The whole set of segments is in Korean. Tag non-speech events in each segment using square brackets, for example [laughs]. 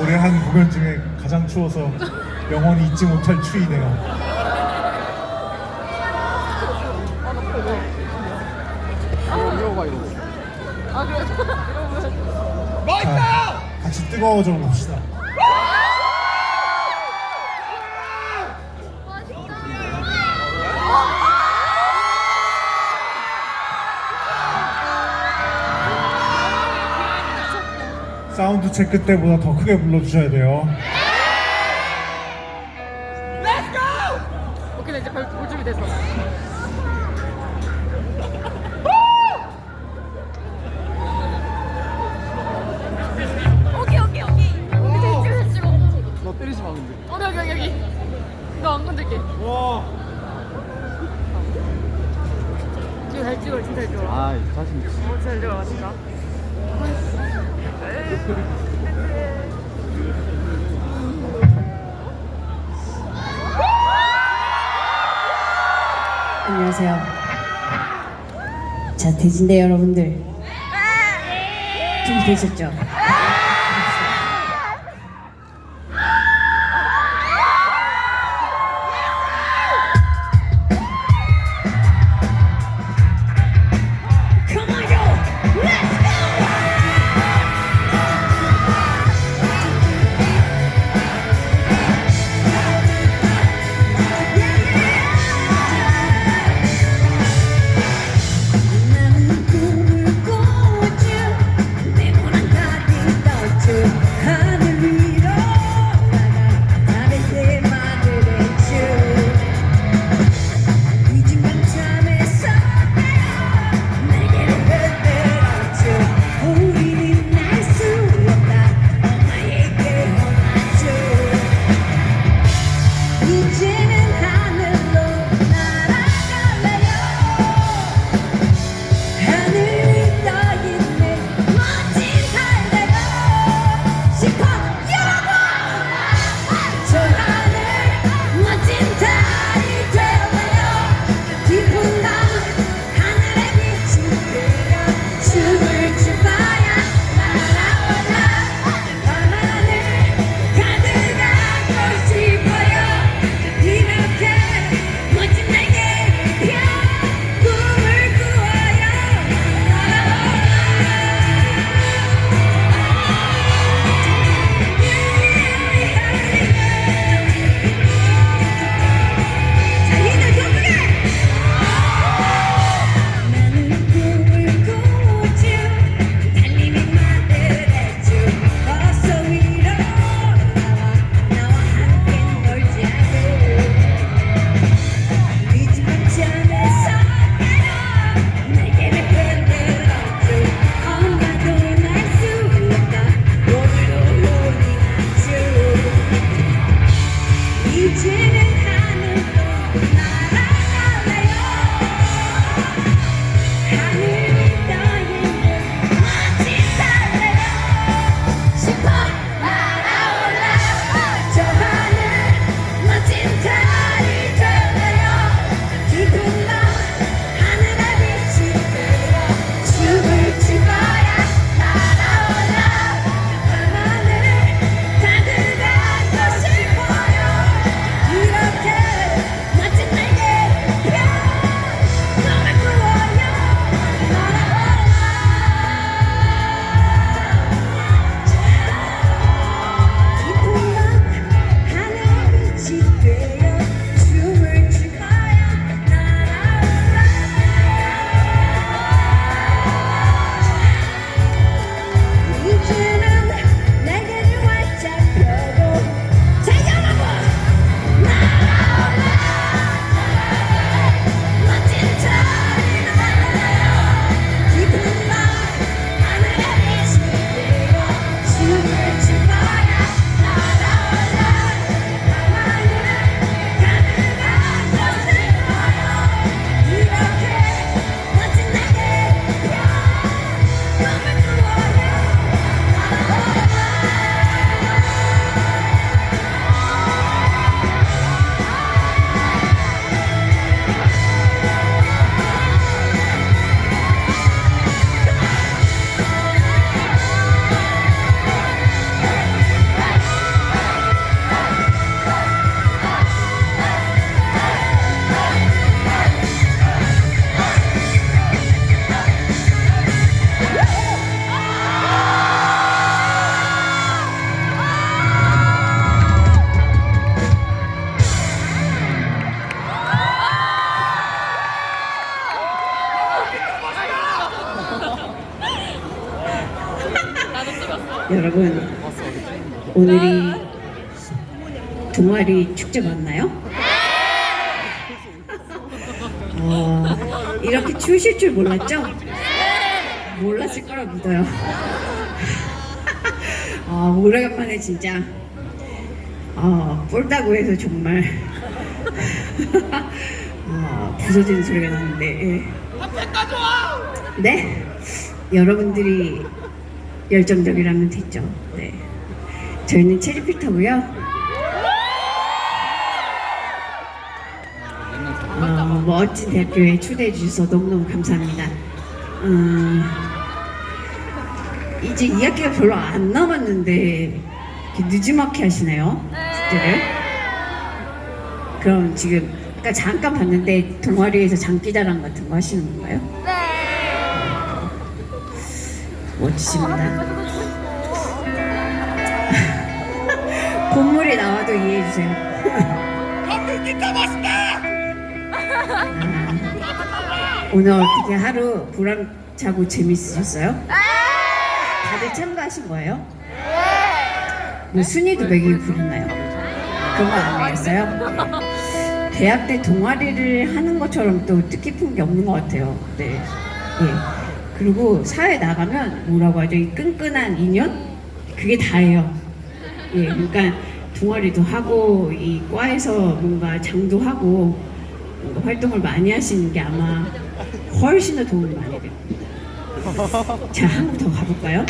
올해 한 공연 중에 가장 추워서 영원히 잊지 못할 추위네요. 아 같이 뜨거워져 봅시다. 사운드 체크 때보다 더 크게 불러주셔야 돼요. 오케이 나 이제 별, 볼 준비 됐어. 오케이 오케이 오케이. 오케이 됐지 됐지 너 때리지 마 근데. 어 여기 여기 여기. 너안 건들게. 와. 이거 잘 찍어 진짜 잘 찍어. 아 자신 있어 어, 잘 찍어 진짜 안녕하세요. 자, 돼지인데 여러분들. 준비되셨죠? 여러분 오늘이 동아리 축제 맞나요? 어, 이렇게 추우실 줄 몰랐죠? 몰랐을 거라 믿어요. 아, 오래간만에 진짜 어, 뿔다고 해서 정말 어, 부서지는 소리가 나는데 예. 네? 여러분들이 열정적이라면 됐죠. 네. 저희는 체리필터고요. 어, 멋진 대표에 초대해 주셔서 너무너무 감사합니다. 음, 이제 2학기가 별로 안 남았는데 이렇게 늦지막히 하시네요. 숙제를. 그럼 지금 아까 잠깐 봤는데 동아리에서 장기자랑 같은 거 하시는 건가요? 네. 멋지십니다. [laughs] 본물이 나와도 이해해 주세요. 아, [laughs] 오늘 어떻게 하루 보람차고 재밌으셨어요? 다들 참가하신 거예요? 뭐 순위도 매길 부르나요? 그런 거 아니었어요? 대학 때 동아리를 하는 것처럼 또 뜻깊은 게 없는 것 같아요. 네. 예. 그리고 사회 나가면 뭐라고 하죠? 이 끈끈한 인연? 그게 다예요. 예. 그러니까 동아리도 하고 이 과에서 뭔가 장도 하고 뭔가 활동을 많이 하시는 게 아마 훨씬 더 도움이 많이 됩니다. 자, 한번더 가볼까요?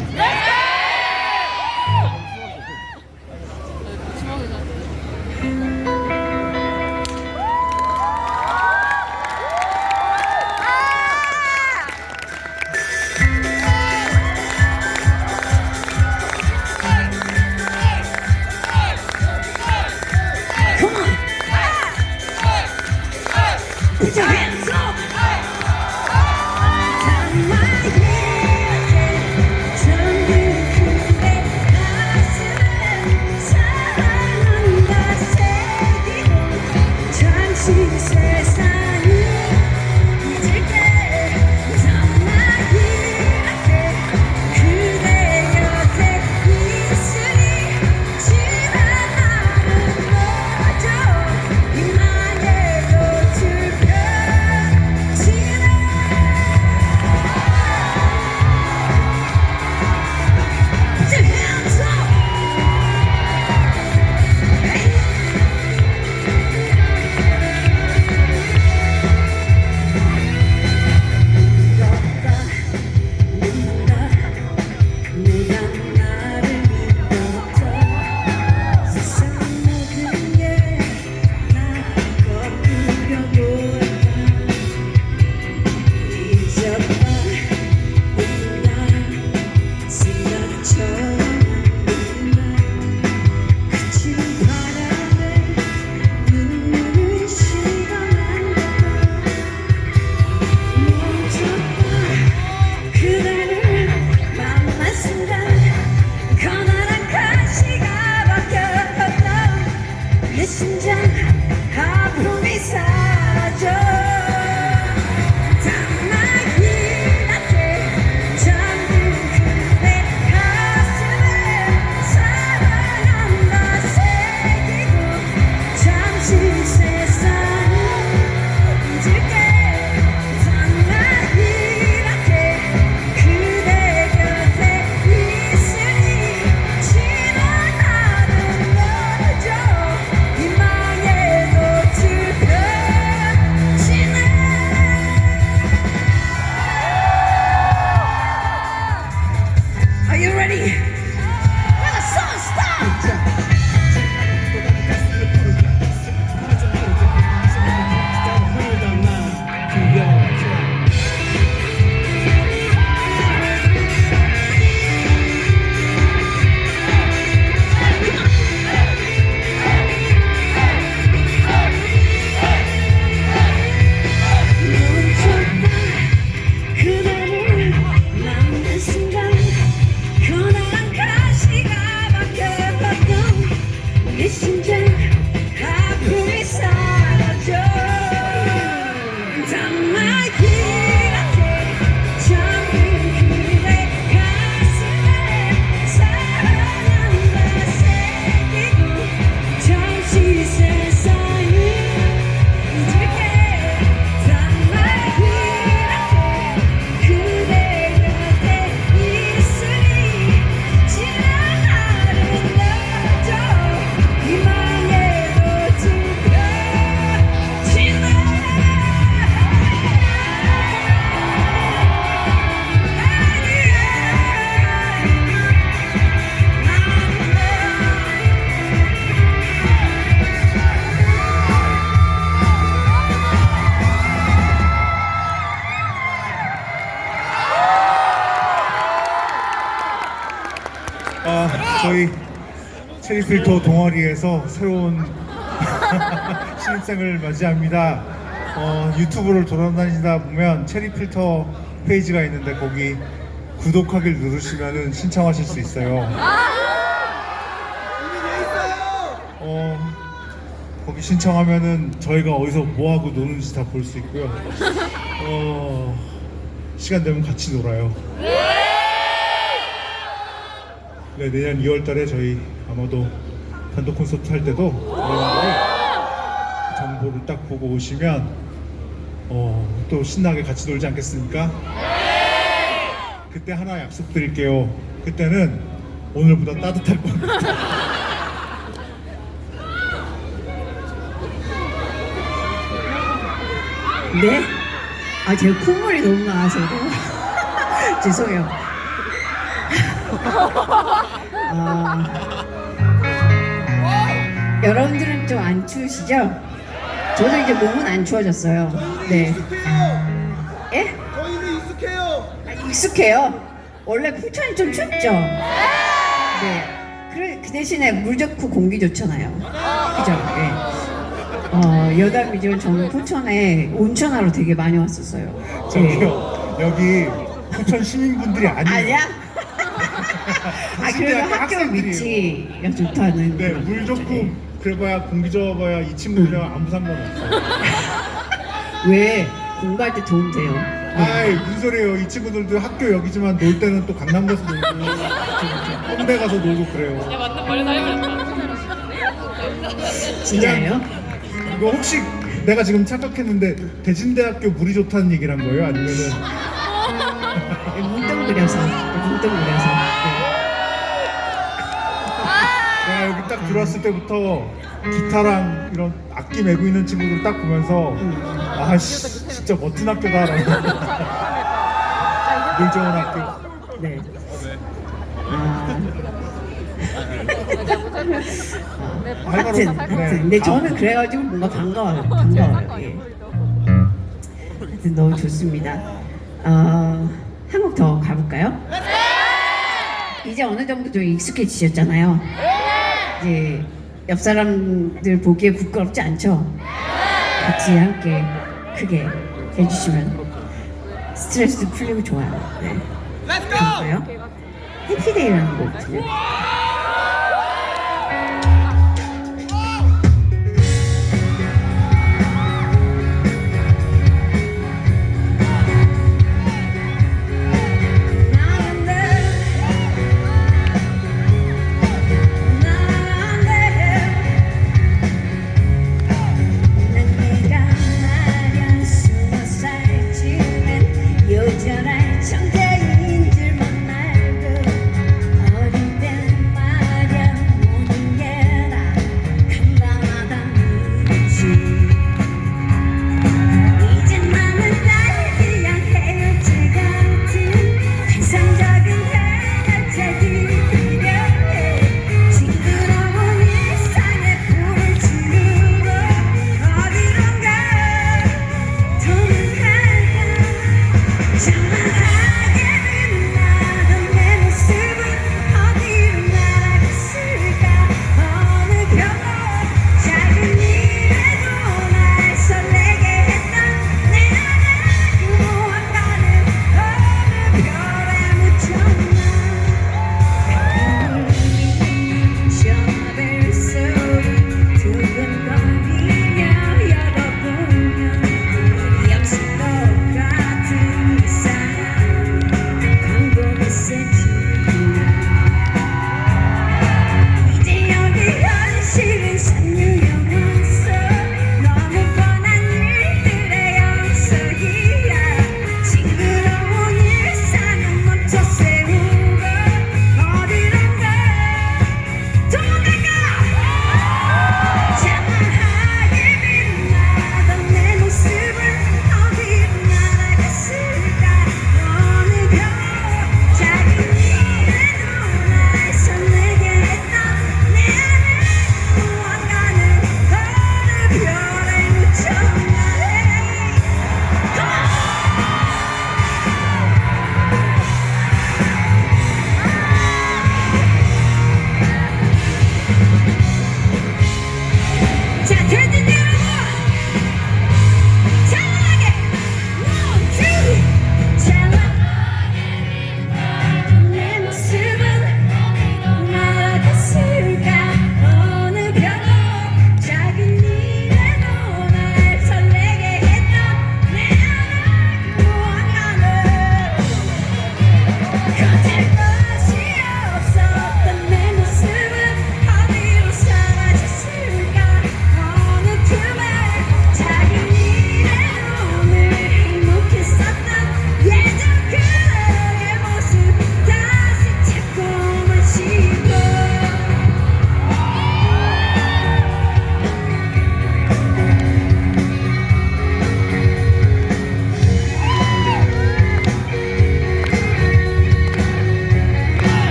필터 동아리에서 새로운 [laughs] 신입생을 맞이합니다. 어, 유튜브를 돌아다니다 보면 체리 필터 페이지가 있는데 거기 구독하기를 누르시면 신청하실 수 있어요. 어, 거기 신청하면은 저희가 어디서 뭐 하고 노는지 다 볼 수 있고요. 어, 시간 되면 같이 놀아요. 네, 내년 2월 달에 저희 아마도 단독 콘서트 할 때도 여러분들 정보를 딱 보고 오시면 어, 또 신나게 같이 놀지 않겠습니까? 그때 하나 약속드릴게요. 그때는 오늘보다 따뜻할 겁니다. 네? 아, 제가 콧물이 너무 나와서. [laughs] 죄송해요. 아, 여러분들은 좀 안 추우시죠? 저도 이제 몸은 안 추워졌어요. 네. 예? 저희는 익숙해요. 아, 익숙해요. 원래 부천이 좀 춥죠? 네. 그, 그 대신에 물 좋고 공기 좋잖아요. 그죠? 네. 어, 여담이죠. 저는 부천에 온천하러 되게 많이 왔었어요. 네. 저기요 여기 부천 시민분들이 아니에요. 아니야? 아, 그래도 학생들이 학교. 위치가 좋다는. 네, 그런 물 거죠. 좋고 그래봐야 공기 좋아봐야 이 친구들이랑 아무 상관없어요. [laughs] 왜 공부할 때 도움 돼요? 아이 무슨 소리예요? 이 친구들도 학교 여기지만 놀 때는 또 강남 가서 놀고 [laughs] 홍대 가서 놀고 그래요. 맞는 말을 살렸다. 진짜예요? 이거 혹시 내가 지금 착각했는데 대진대학교 물이 좋다는 얘기를 한 거예요? 아니면은 네, 뭉뚱그려서. 네, 뭉뚱그려서. 네. 내가 여기 딱 들어왔을 때부터 기타랑 이런 악기 메고 있는 친구들 딱 보면서 아 씨 진짜 멋진 학교다라고 물 좋은 학교 네. 아. 하여튼, 하여튼. 근데 저는 그래가지고 뭔가 반가워요. 반가워요. 예. 하여튼 너무 좋습니다. 어, 한곡더 가볼까요? 이제 어느 정도 좀 익숙해지셨잖아요. 이제 옆 사람들 보기에 부끄럽지 않죠? 같이 함께 크게 해주시면 스트레스 풀리고 좋아요. 네. 가볼까요? 해피데이라는 곡 들려요.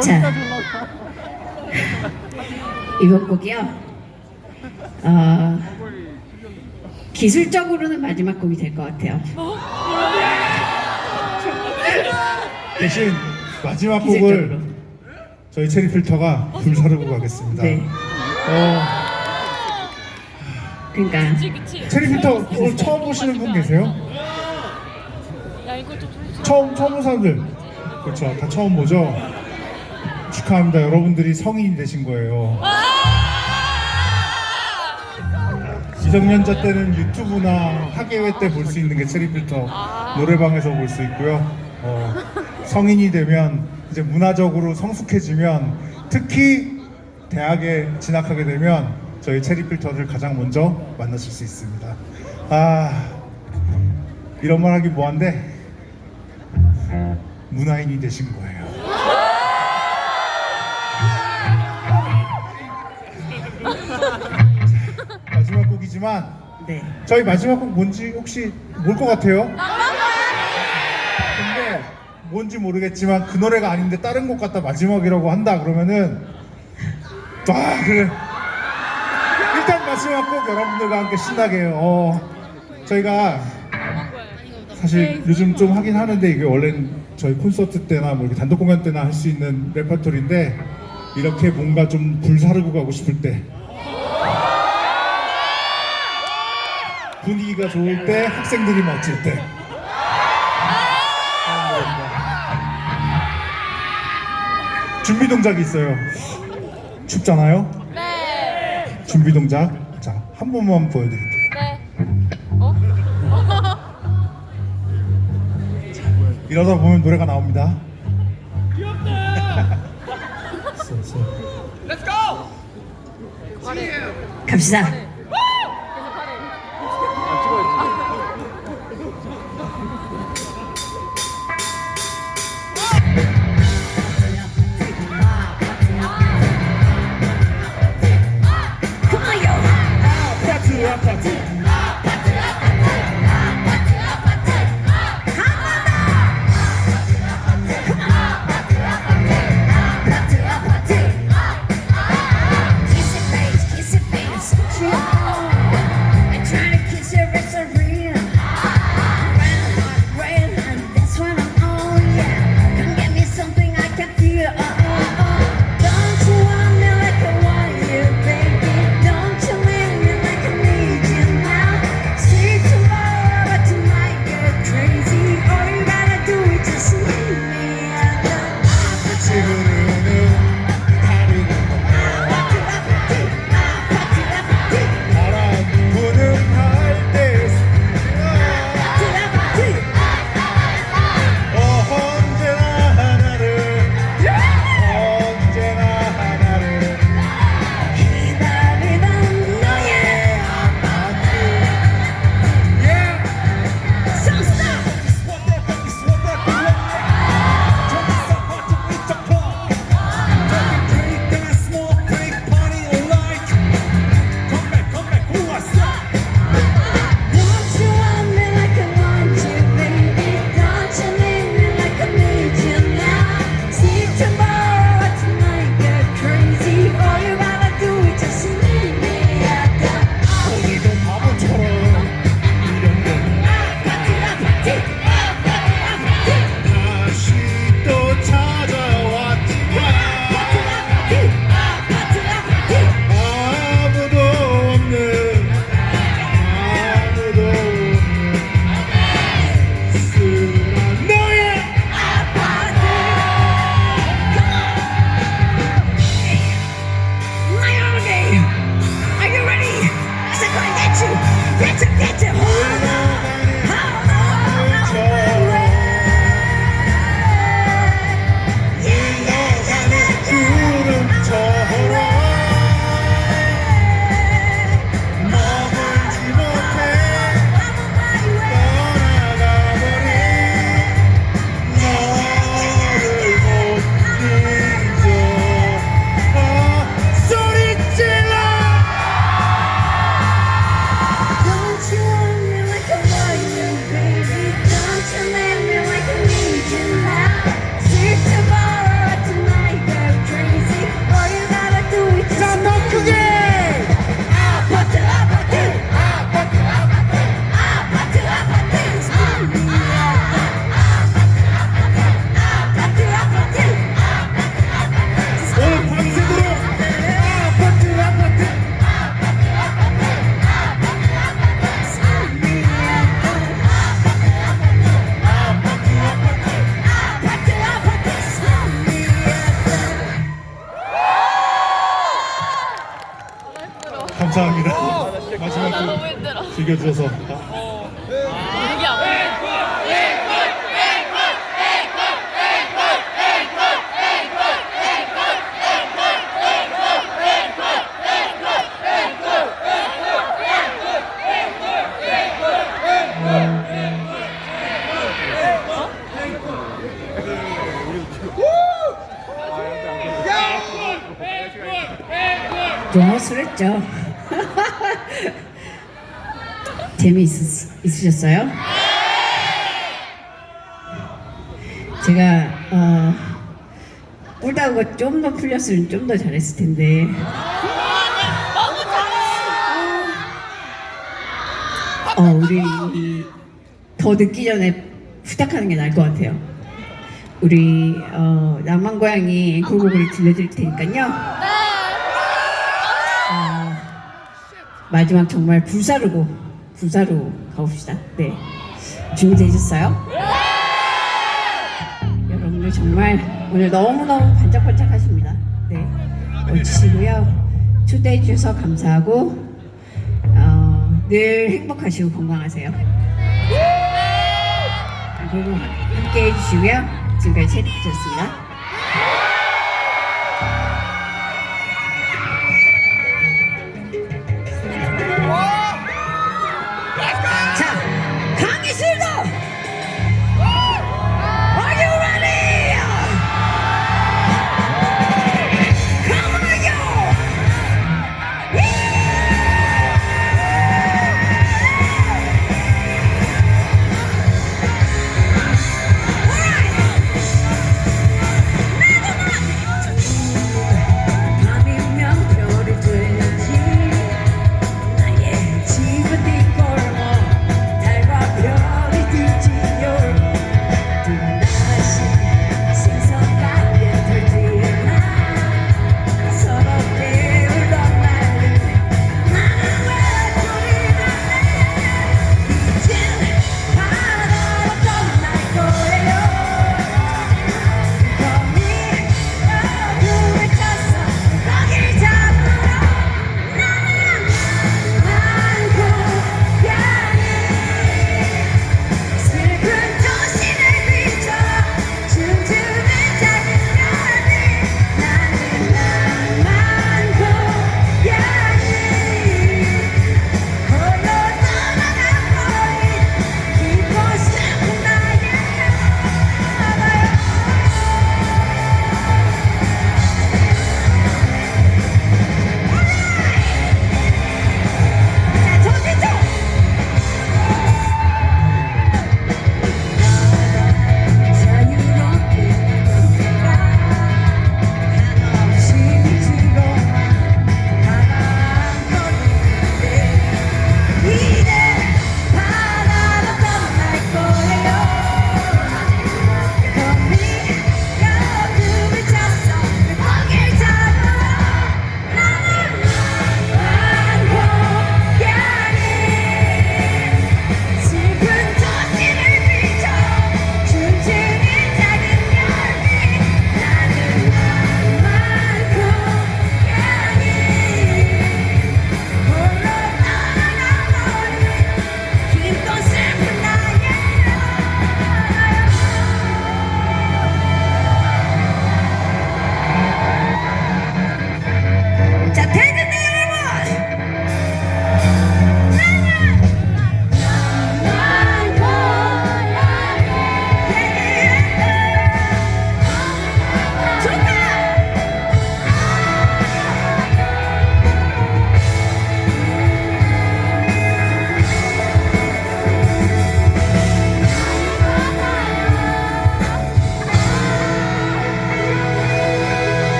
자, 이번 곡이요. 어, 기술적으로는 마지막 곡이 될 것 같아요. 대신 마지막 곡을 기술적으로. 저희 체리 필터가 불 사르고 가겠습니다. 네. 어, 그니까 체리 필터 오늘 처음 보시는 분 계세요? 야 이거 좀 처음 처음 온 사람들 그렇죠 다 처음 보죠. 축하합니다. 여러분들이 성인이 되신 거예요. 미성년자 때는 유튜브나 학예회 때 볼 수 있는 게 체리필터 노래방에서 볼 수 있고요. 어, 성인이 되면 이제 문화적으로 성숙해지면 특히 대학에 진학하게 되면 저희 체리필터를 가장 먼저 만나실 수 있습니다. 아 이런 말 하기 뭐한데? 문화인이 되신 거예요. 곡이지만 네. 저희 마지막 곡 뭔지 혹시 뭘 것 같아요? 근데 뭔지 모르겠지만 그 노래가 아닌데 다른 곡 같다 마지막이라고 한다 그러면은 와 그래 일단 마지막 곡 여러분들과 함께 신나게. 어, 저희가 사실 요즘 좀 하긴 하는데 이게 원래는 저희 콘서트 때나 뭐 이렇게 단독 공연 때나 할 수 있는 레퍼토리인데 이렇게 뭔가 좀 불사르고 가고 싶을 때 분위기가 좋을 때 학생들이 멋질 때. 준비 동작이 있어요 춥잖아요 네. 준비 동작 자 한 번만 보여드릴게요 네. 어? [laughs] 이러다 보면 노래가 나옵니다. [laughs] 쏘, 쏘. 갑시다. 즐겨주셔서 아, 여기 허술했죠. 재미있으셨어요? 제가 어, 울다가 좀 더 풀렸으면 좀 더 잘했을 텐데. 어, 우리 이- 더 늦기 전에 부탁하는 게 나을 것 같아요. 우리 어, 남한 고양이 앵콜곡을 들려드릴 테니까요. 어, 마지막 정말 불사르고 불사르고 가봅시다. 네, 준비되셨어요? 여러분들 정말 오늘 너무 너무 반짝반짝 하십니다. 네, 멋지시고요. 초대해 주셔서 감사하고 어, 늘 행복하시고 건강하세요. 그리고 함께 해주시고요. 지금까지 채리피였습니다.